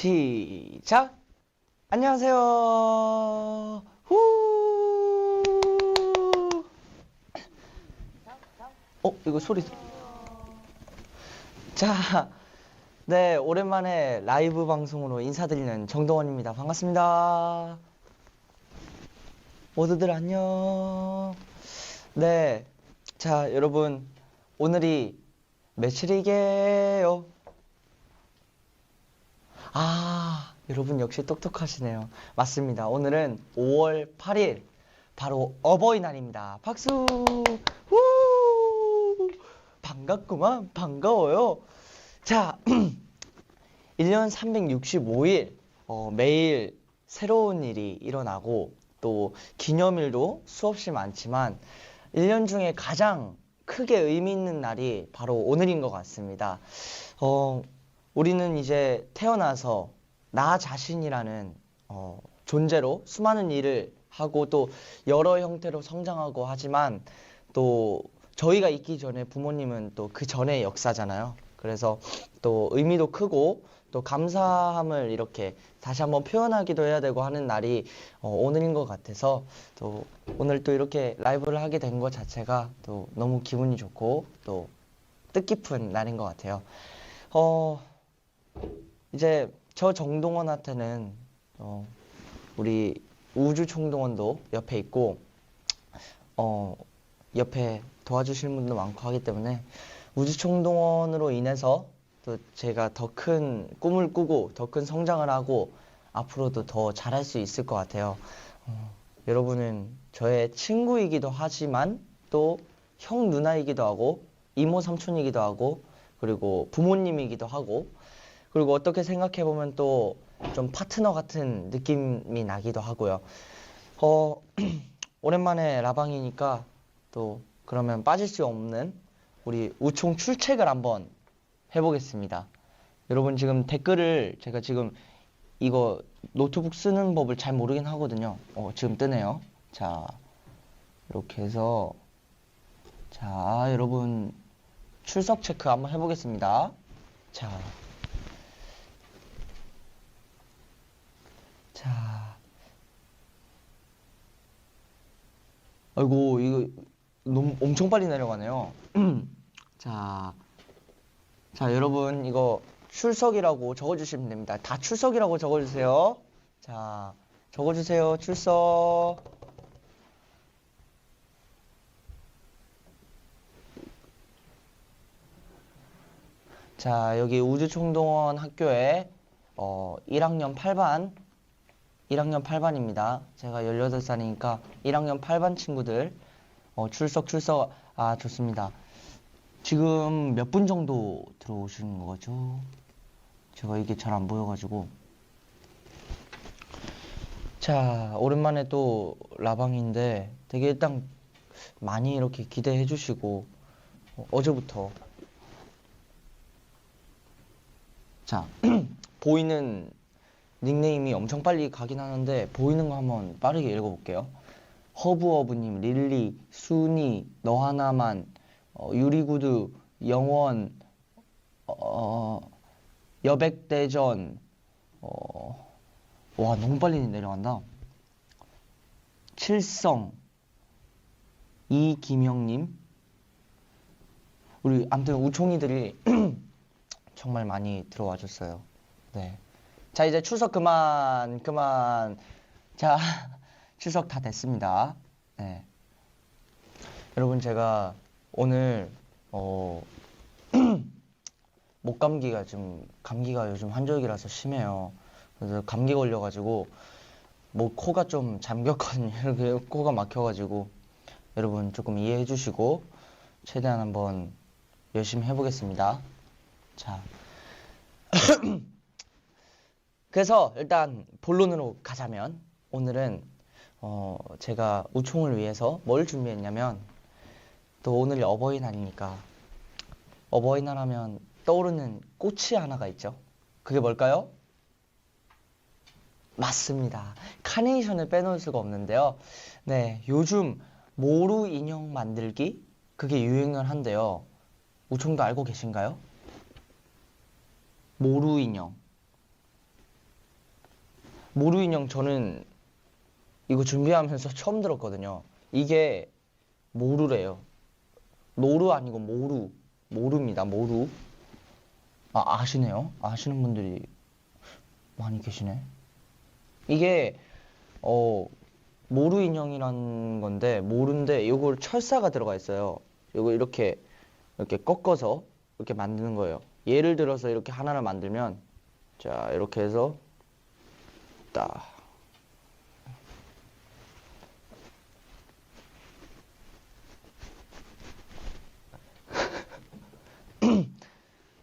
시작! 안녕하세요. 후! 어, 이거 소리. 자, 네, 오랜만에 라이브 방송으로 인사드리는 정동원입니다. 반갑습니다. 모두들 안녕. 네, 자, 여러분, 오늘이 며칠이게요? 아, 여러분 역시 똑똑하시네요. 맞습니다. 오늘은 5월 8일, 바로 어버이날입니다. 박수! 우! 반갑구만, 반가워요. 자, 1년 365일, 어, 매일 새로운 일이 일어나고, 또 기념일도 수없이 많지만, 1년 중에 가장 크게 의미 있는 날이 바로 오늘인 것 같습니다. 어, 우리는 이제 태어나서 나 자신이라는 어, 존재로 수많은 일을 하고 또 여러 형태로 성장하고 하지만 또 저희가 있기 전에 부모님은 또 그 전의 역사잖아요. 그래서 또 의미도 크고 또 감사함을 이렇게 다시 한번 표현하기도 해야 되고 하는 날이 어, 오늘인 것 같아서 또 오늘 또 이렇게 라이브를 하게 된 것 자체가 또 너무 기분이 좋고 또 뜻깊은 날인 것 같아요. 어, 이제 저 정동원한테는 어, 우리 우주 총동원도 옆에 있고 어, 옆에 도와주실 분도 많고 하기 때문에 우주 총동원으로 인해서 또 제가 더 큰 꿈을 꾸고 더 큰 성장을 하고 앞으로도 더 잘할 수 있을 것 같아요. 어, 여러분은 저의 친구이기도 하지만 또 형 누나이기도 하고 이모 삼촌이기도 하고 그리고 부모님이기도 하고 그리고 어떻게 생각해 보면 또 좀 파트너 같은 느낌이 나기도 하고요. 어 오랜만에 라방이니까 또 그러면 빠질 수 없는 우리 우총 출첵을 한번 해보겠습니다. 여러분 지금 댓글을 제가 지금 이거 노트북 쓰는 법을 잘 모르긴 하거든요. 어, 지금 뜨네요. 자, 이렇게 해서 자, 여러분 출석 체크 한번 해보겠습니다. 자, 자, 아이고 이거 너무 엄청 빨리 내려가네요. 자, 자, 여러분, 이거 출석이라고 적어주시면 됩니다. 다 출석이라고 적어주세요. 자, 적어주세요. 출석. 자, 여기 우주총동원 학교에 어, 1학년 8반, 1학년 8반입니다. 제가 18살이니까 1학년 8반 친구들 어, 출석, 출석. 아, 좋습니다. 지금 몇 분 정도 들어오시는 거죠? 제가 이게 잘 안 보여가지고. 자, 오랜만에 또 라방인데 되게 일단 많이 이렇게 기대해 주시고, 어, 어제부터. 자, 보이는 닉네임이 엄청 빨리 가긴 하는데, 보이는 거 한번 빠르게 읽어볼게요. 허브허브님, 릴리, 순이, 너 하나만, 어, 유리구두, 영원, 어, 여백대전, 어, 와, 너무 빨리 내려간다. 칠성, 이김영님, 우리, 아무튼 우총이들이 정말 많이 들어와 줬어요. 네. 자, 이제 출석 그만, 그만. 자, 출석 다 됐습니다. 네. 여러분, 제가 오늘 어 목감기가 좀 감기가 요즘 환절기라서 심해요. 그래서 감기 걸려가지고 목 코가 좀 잠겼거든요. 이렇게 코가 막혀가지고 여러분 조금 이해해 주시고 최대한 한번 열심히 해보겠습니다. 자. 그래서 일단 본론으로 가자면 오늘은 어 제가 우총을 위해서 뭘 준비했냐면 또 오늘이 어버이날이니까 어버이날 하면 떠오르는 꽃이 하나가 있죠. 그게 뭘까요? 맞습니다. 카네이션을 빼놓을 수가 없는데요. 네, 요즘 모루 인형 만들기 그게 유행을 한대요. 우총도 알고 계신가요? 모루 인형. 모루 인형 저는 이거 준비하면서 처음 들었거든요. 이게 모루래요. 노루 아니고 모루. 모루입니다. 모루. 아, 아시네요? 아시는 분들이 많이 계시네. 이게, 어, 모루 인형이라는 건데, 모루인데, 요걸 철사가 들어가 있어요. 요거 이렇게, 이렇게 꺾어서 이렇게 만드는 거예요. 예를 들어서 이렇게 하나를 만들면, 자, 이렇게 해서, 딱.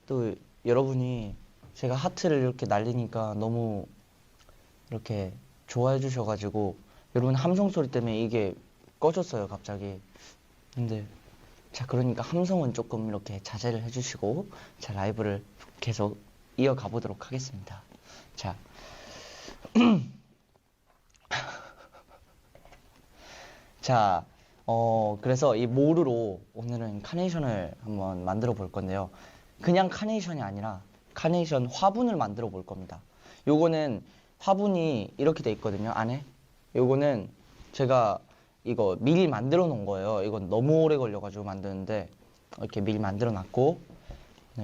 또 여러분이 제가 하트를 이렇게 날리니까 너무 이렇게 좋아해 주셔가지고 여러분 함성 소리 때문에 이게 꺼졌어요 갑자기 근데 자 그러니까 함성은 조금 이렇게 자제를 해주시고 자 라이브를 계속 이어가 보도록 하겠습니다 자 자, 어, 그래서 이 모루로 오늘은 카네이션을 한번 만들어 볼 건데요. 그냥 카네이션이 아니라 카네이션 화분을 만들어 볼 겁니다. 요거는 화분이 이렇게 돼 있거든요, 안에. 요거는 제가 이거 미리 만들어 놓은 거예요. 이건 너무 오래 걸려가지고 만드는데 이렇게 미리 만들어 놨고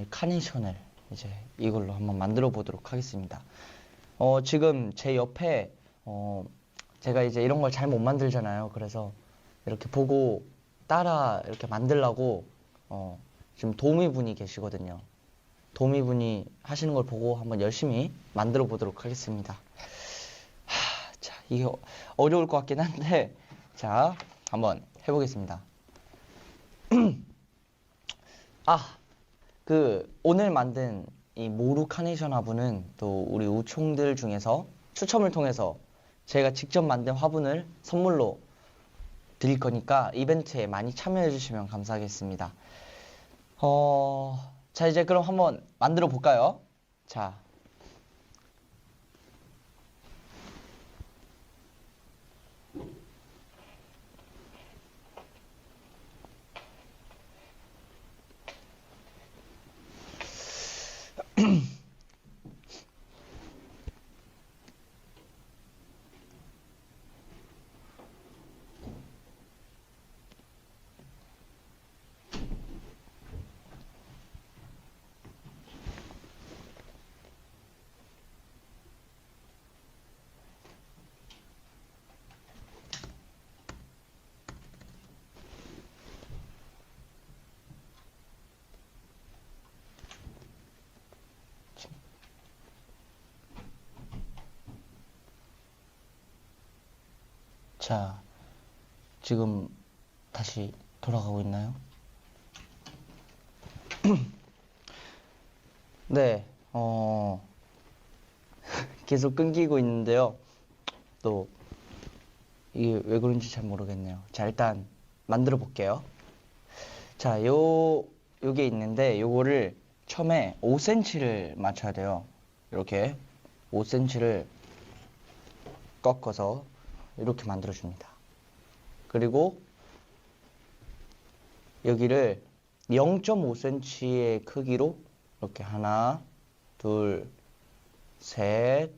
카네이션을 이제 이걸로 한번 만들어 보도록 하겠습니다. 어, 지금 제 옆에 어, 제가 이제 이런 걸 잘 못 만들잖아요. 그래서 이렇게 보고 따라 이렇게 만들라고 어, 지금 도우미 분이 계시거든요. 도우미 분이 하시는 걸 보고 한번 열심히 만들어 보도록 하겠습니다. 하, 자, 이게 어- 어려울 것 같긴 한데, 자, 한번 해보겠습니다. 아, 그 오늘 만든 이 모루 카네이션 화분은 또 우리 우총들 중에서 추첨을 통해서 제가 직접 만든 화분을 선물로 드릴 거니까 이벤트에 많이 참여해 주시면 감사하겠습니다. 어, 자, 이제 그럼 한번 만들어 볼까요? 자. 자, 지금 다시 돌아가고 있나요? 네, 어, 계속 끊기고 있는데요. 또, 이게 왜 그런지 잘 모르겠네요. 자, 일단 만들어 볼게요. 자, 요, 요게 있는데, 요거를 처음에 5cm를 맞춰야 돼요. 이렇게 5cm를 꺾어서 이렇게 만들어줍니다. 그리고 여기를 0.5cm의 크기로 이렇게 하나, 둘, 셋,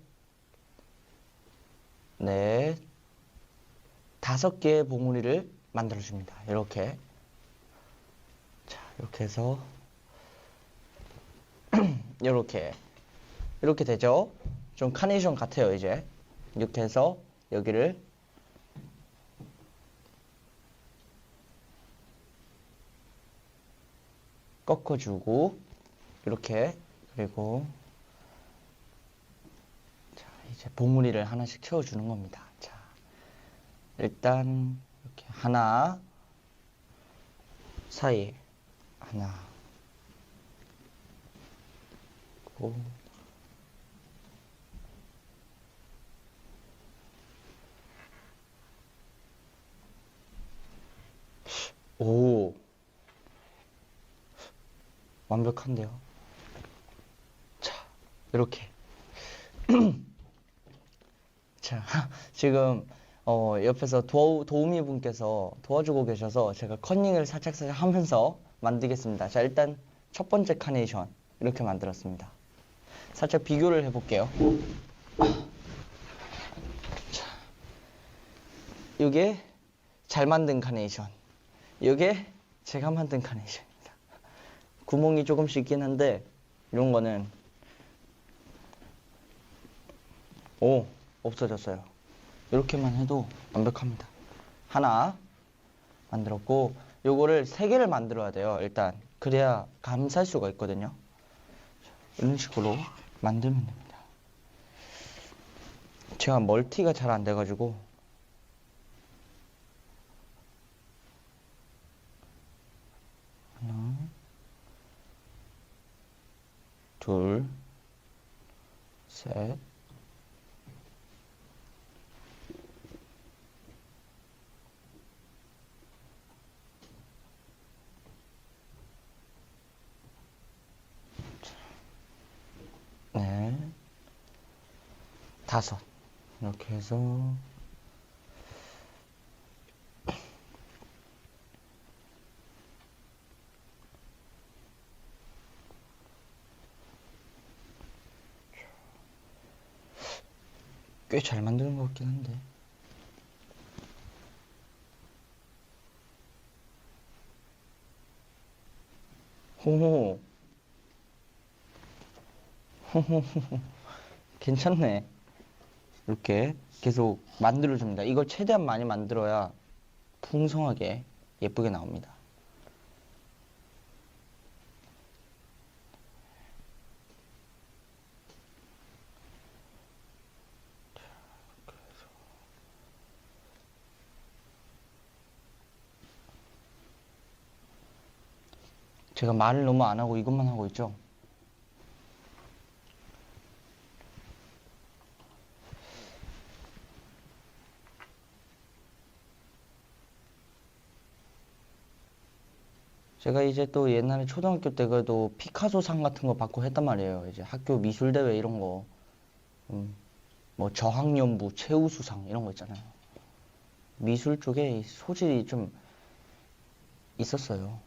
넷, 다섯 개의 봉우리를 만들어줍니다. 이렇게. 자, 이렇게 해서 이렇게 이렇게 되죠. 좀 카네이션 같아요, 이제. 이렇게 해서 여기를 꺾어주고 이렇게. 그리고 자 이제 봉우리를 하나씩 채워주는 겁니다. 자 일단 이렇게 하나 사이 하나. 그리고 오 완벽한데요. 자, 이렇게. 자, 지금 어, 옆에서 도, 도우미 분께서 도와주고 계셔서 제가 컨닝을 살짝살짝 하면서 만들겠습니다. 자, 일단 첫 번째 카네이션 이렇게 만들었습니다. 살짝 비교를 해볼게요. 이게 잘 만든 카네이션. 이게 제가 만든 카네이션입니다. 구멍이 조금씩 있긴 한데 이런 거는 오 없어졌어요. 이렇게만 해도 완벽합니다. 하나 만들었고 요거를 세 개를 만들어야 돼요. 일단 그래야 감쌀 수가 있거든요. 이런 식으로 만들면 됩니다. 제가 멀티가 잘 안 돼가지고 하나, 둘, 셋, 넷, 다섯. 이렇게 해서 꽤 잘 만드는 것 같긴 한데. 호호. 호호호호. 괜찮네. 이렇게 계속 만들어줍니다. 이걸 최대한 많이 만들어야 풍성하게 예쁘게 나옵니다. 제가 말을 너무 안 하고 이것만 하고 있죠? 제가 이제 또 옛날에 초등학교 때 그래도 피카소 상 같은 거 받고 했단 말이에요. 이제 학교 미술 대회 이런 거, 음, 뭐 저학년부 최우수상 이런 거 있잖아요. 미술 쪽에 이 소질이 좀 있었어요.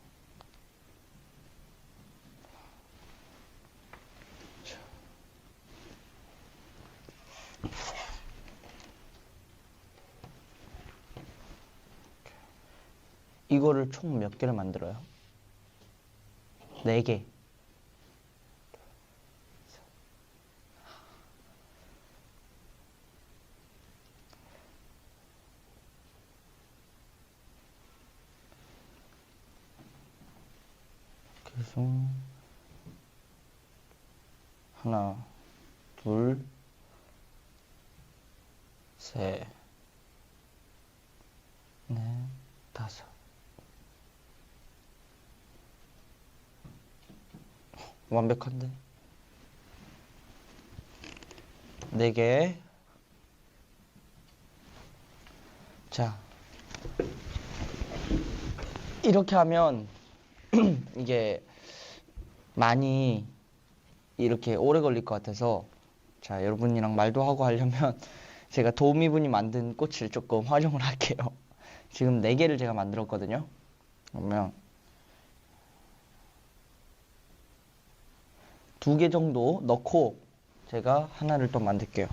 이거를 총 몇 개를 만들어요? 네 개. 그래서 하나, 둘, 셋, 넷, 다섯. 완벽한데? 네 개. 자. 이렇게 하면 이게 많이 이렇게 오래 걸릴 것 같아서 자, 여러분이랑 말도 하고 하려면 제가 도우미분이 만든 꽃을 조금 활용을 할게요. 지금 네 개를 제가 만들었거든요. 그러면 두 개 정도 넣고 제가 하나를 또 만들게요.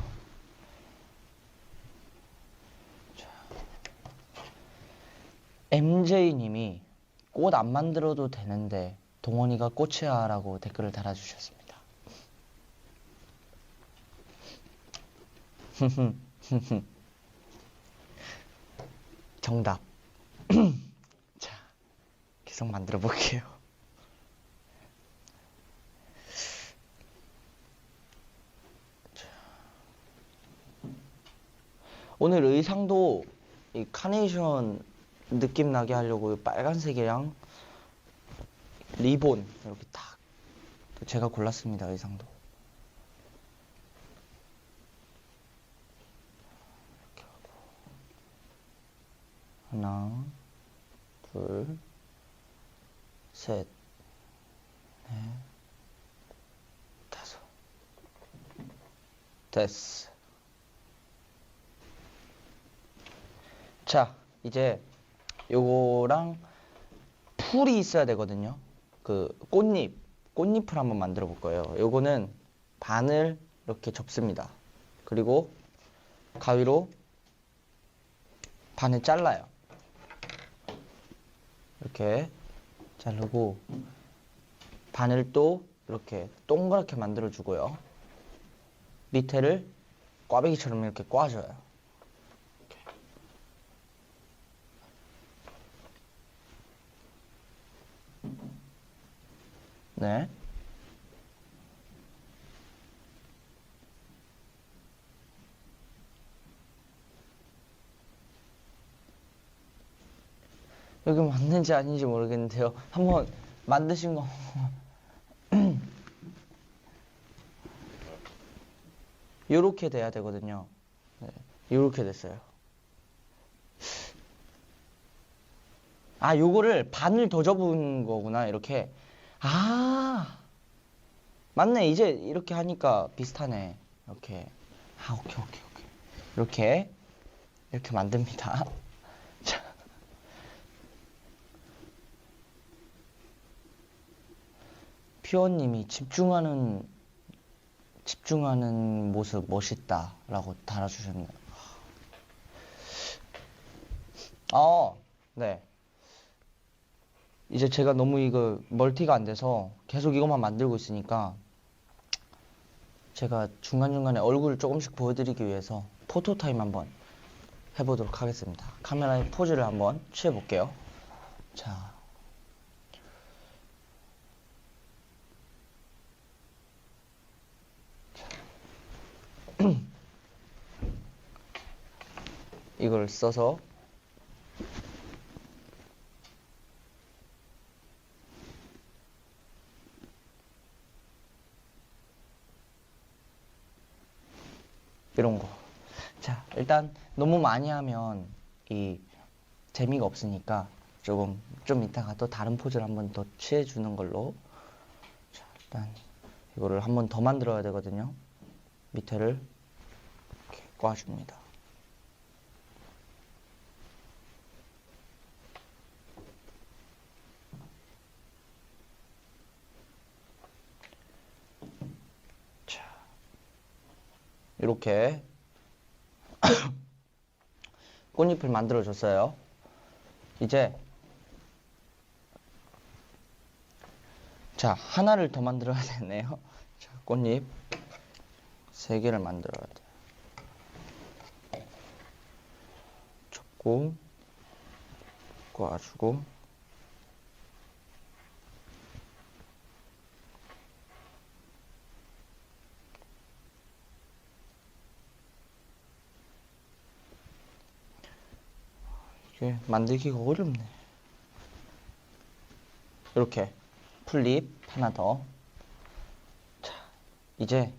MJ님이 꽃 안 만들어도 되는데 동원이가 꽃이야 라고 댓글을 달아주셨습니다. 정답. 자, 계속 만들어 볼게요. 오늘 의상도 이 카네이션 느낌 나게 하려고 빨간색이랑 리본 이렇게 딱 제가 골랐습니다 의상도. 이렇게 하고. 하나 둘셋 넷 다섯. 됐어 자, 이제 요거랑 풀이 있어야 되거든요. 그 꽃잎, 꽃잎을 한번 만들어 볼 거예요. 요거는 반을 이렇게 접습니다. 그리고 가위로 반을 잘라요. 이렇게 자르고 반을 또 이렇게 동그랗게 만들어 주고요. 밑에를 꽈배기처럼 이렇게 꽈줘요. 이렇게. 네. 여기 맞는지 아닌지 모르겠는데요. 한번 만드신 거. 요렇게 돼야 되거든요. 네, 요렇게 됐어요. 아, 요거를 반을 더 접은 거구나, 이렇게. 아, 맞네. 이제 이렇게 하니까 비슷하네. 이렇게. 아, 오케이, 오케이, 오케이. 이렇게, 이렇게 만듭니다. 자. 피원님이 집중하는 집중하는 모습 멋있다라고 달아주셨네요. 어, 네. 이제 제가 너무 이거 멀티가 안 돼서 계속 이것만 만들고 있으니까 제가 중간중간에 얼굴을 조금씩 보여드리기 위해서 포토타임 한번 해보도록 하겠습니다. 카메라의 포즈를 한번 취해볼게요. 자. 이걸 써서 이런 거. 자, 일단 너무 많이 하면 이 재미가 없으니까 조금 좀 이따가 또 다른 포즈를 한번 더 취해 주는 걸로. 자, 일단 이거를 한번 더 만들어야 되거든요. 밑에를 이렇게 꽈줍니다. 이렇게 꽃잎을 만들어 줬어요. 이제 자 하나를 더 만들어야 되네요. 자 꽃잎 세 개를 만들어야 돼. 접고 꽈주고 이게 만들기가 어렵네. 이렇게 풀잎 하나 더. 자, 이제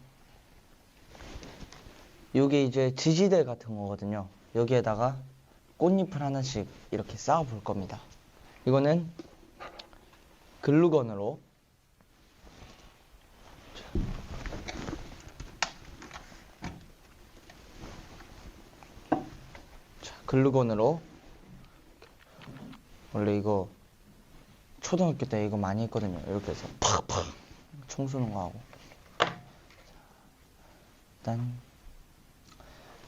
요게 이제 지지대 같은 거거든요. 여기에다가 꽃잎을 하나씩 이렇게 쌓아 볼 겁니다. 이거는 글루건으로 자, 글루건으로 원래 이거 초등학교 때 이거 많이 했거든요. 이렇게 해서 팍팍 총 쏘는 거 하고. 일단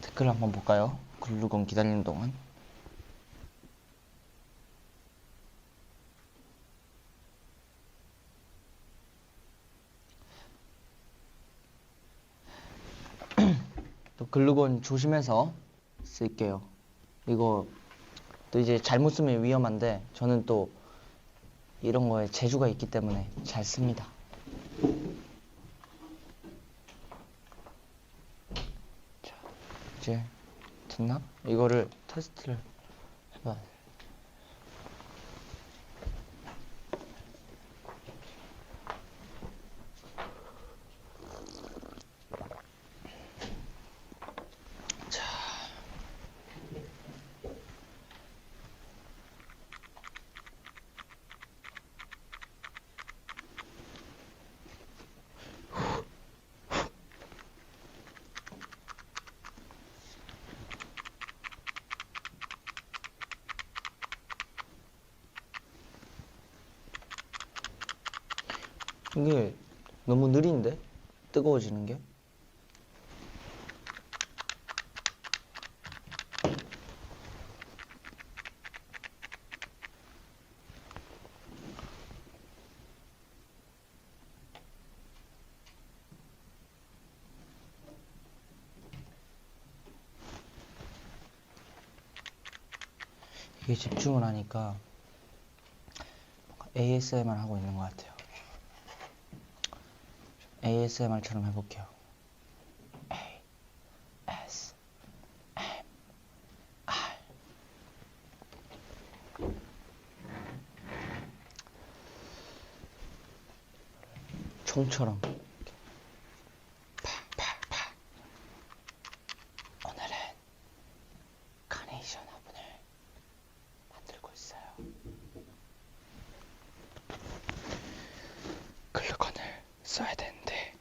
댓글 한번 볼까요? 글루건 기다리는 동안. 또 글루건 조심해서 쓸게요. 이거 또 이제 잘못 쓰면 위험한데 저는 또 이런 거에 재주가 있기 때문에 잘 씁니다. 자, 이제 됐나? 이거를 테스트를 해봐야 돼. 이게 너무 느린데? 뜨거워지는 게? 이게 집중을 하니까 ASMR 하고 있는 것 같아요. ASMR처럼 해볼게요. A S M R 총처럼 팍팍팍 오늘은 카네이션 화분을 만들고 있어요. 글루건을 써야 되는데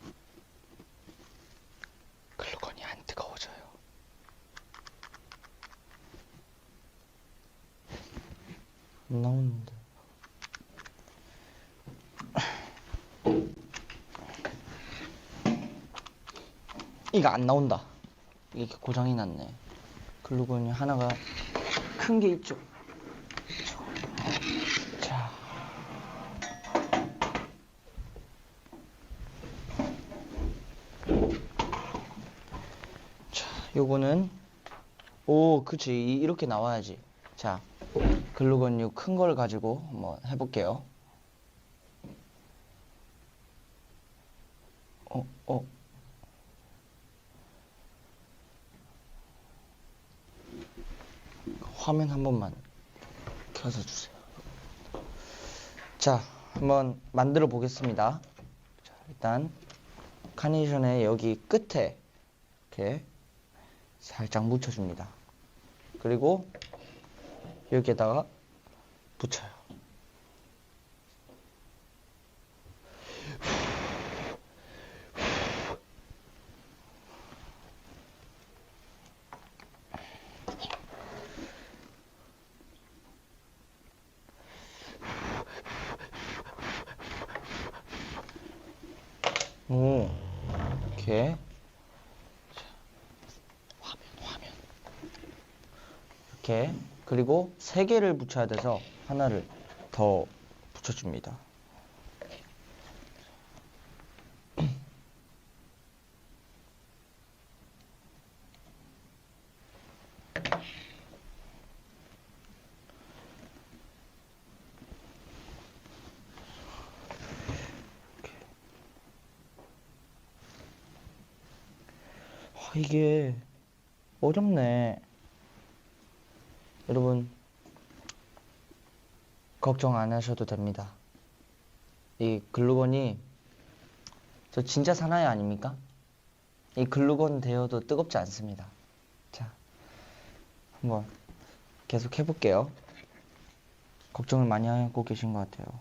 글루건이 안 뜨거워져요. 안 나오는데. 이거 안 나온다. 이게 고장이 났네. 글루건이 하나가 큰 게 있죠. 자. 자, 요거는 오, 그치. 이- 이렇게 나와야지. 자, 글루건 요 큰 걸 가지고 한번 해볼게요. 어, 어. 화면 한 번만 켜서 주세요. 자, 한번 만들어 보겠습니다. 자, 일단 카네이션의 여기 끝에 이렇게 살짝 묻혀줍니다. 그리고 여기에다가 붙여요. 오, 이렇게. 자, 화면, 화면. 이렇게. 그리고 세 개를 붙여야 돼서 하나를 더 붙여줍니다. 아, 이게 어렵네. 여러분, 걱정 안 하셔도 됩니다. 이 글루건이 저 진짜 사나이 아닙니까? 이 글루건 데어도 뜨겁지 않습니다. 자, 한번 계속 해볼게요. 걱정을 많이 하고 계신 것 같아요.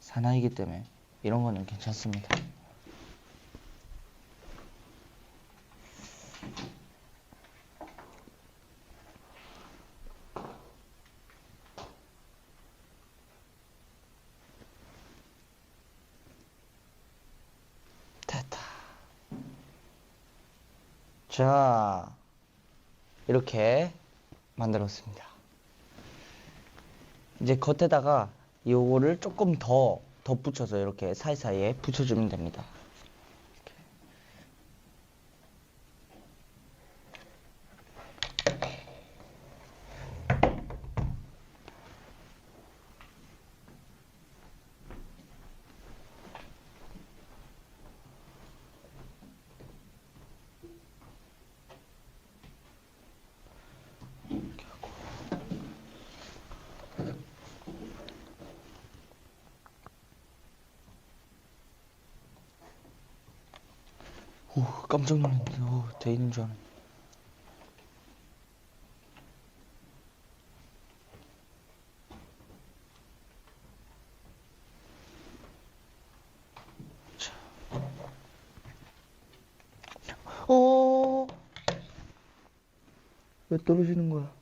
사나이기 때문에 이런 거는 괜찮습니다. 자, 이렇게 만들었습니다. 이제 겉에다가 요거를 조금 더 덧붙여서 이렇게 사이사이에 붙여주면 됩니다. 오, 깜짝 놀랐네. 오, 돼 있는 줄 알았네. 자. 어. 왜 떨어지는 거야?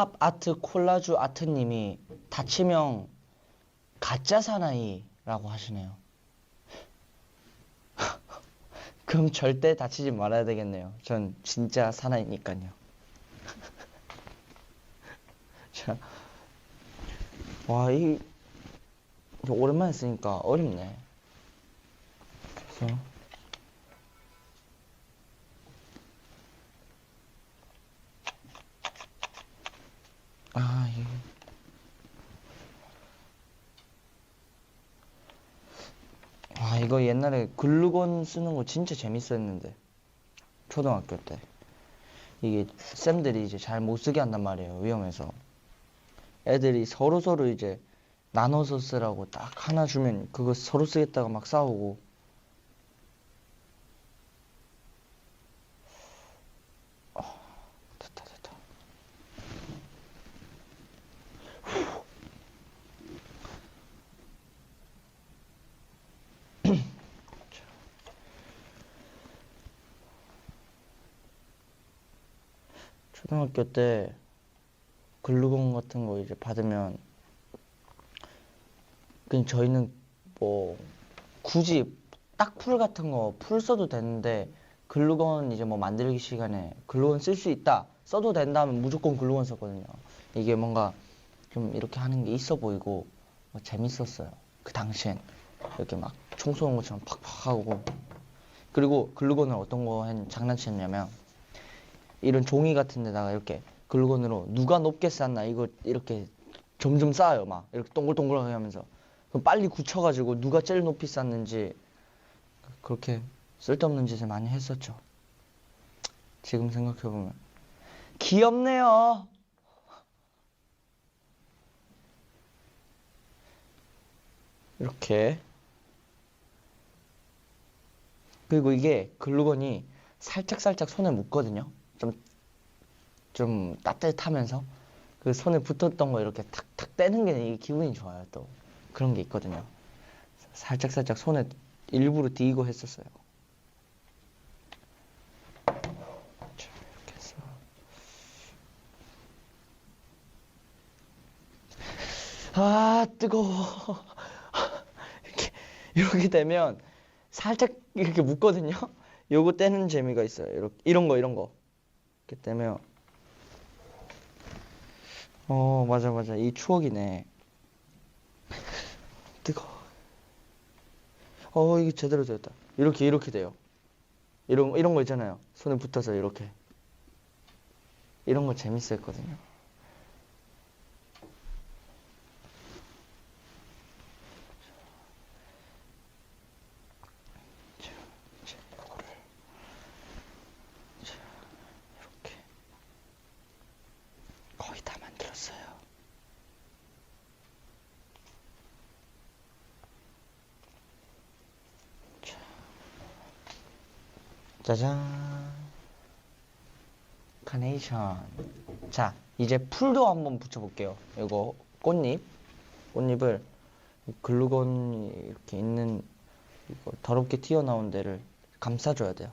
팝 아트 콜라주 아트님이 다치명 가짜 사나이라고 하시네요. 그럼 절대 다치지 말아야 되겠네요. 전 진짜 사나이니까요. 자, 와, 이, 오랜만에 쓰니까 어렵네. 그래서, 아, 이게. 와, 이거 옛날에 글루건 쓰는 거 진짜 재밌었는데. 초등학교 때. 이게 쌤들이 이제 잘 못 쓰게 한단 말이에요. 위험해서. 애들이 서로 서로 이제 나눠서 쓰라고 딱 하나 주면 그거 서로 쓰겠다가 막 싸우고. 초등학교 때 글루건 같은 거 이제 받으면 그냥 저희는 뭐 굳이 딱 풀 같은 거 풀 써도 되는데 글루건 이제 뭐 만들기 시간에 글루건 쓸 수 있다 써도 된다면 무조건 글루건 썼거든요. 이게 뭔가 좀 이렇게 하는 게 있어 보이고 뭐 재밌었어요. 그 당시엔 이렇게 막 총 쏘는 것처럼 팍팍 하고 그리고 글루건을 어떤 거 했, 장난쳤냐면 이런 종이 같은 데다가 이렇게 글루건으로 누가 높게 쌌나 이거 이렇게 점점 쌓아요 막. 이렇게 동글동글하게 하면서. 그럼 빨리 굳혀가지고 누가 제일 높이 쌌는지 그렇게 쓸데없는 짓을 많이 했었죠. 지금 생각해보면. 귀엽네요. 이렇게. 그리고 이게 글루건이 살짝살짝 손에 묻거든요 좀좀 따뜻하면서 그 손에 붙었던 거 이렇게 탁탁 떼는 게 기분이 좋아요 또. 그런 게 있거든요. 살짝 살짝 손에 일부러 뒤고 했었어요. 자 이렇게 해서. 아 뜨거워. 이렇게 이렇게 되면 살짝 이렇게 묻거든요. 요거 떼는 재미가 있어요. 이렇게 이런 거 이런 거. 이렇게 떼면 어 맞아 맞아. 이 추억이네. 뜨거 어 이게 제대로 되었다. 이렇게 이렇게 돼요. 이런 이런 거 있잖아요. 손에 붙어서 이렇게. 이런 거 재밌었거든요 자, 이제 이거를 자, 이렇게 거의 다 만들었어요. 자, 짜잔. 카네이션. 자, 이제 풀도 한번 붙여볼게요. 이거 꽃잎. 꽃잎을 글루건이 이렇게 있는 이거 더럽게 튀어나온 데를 감싸줘야 돼요.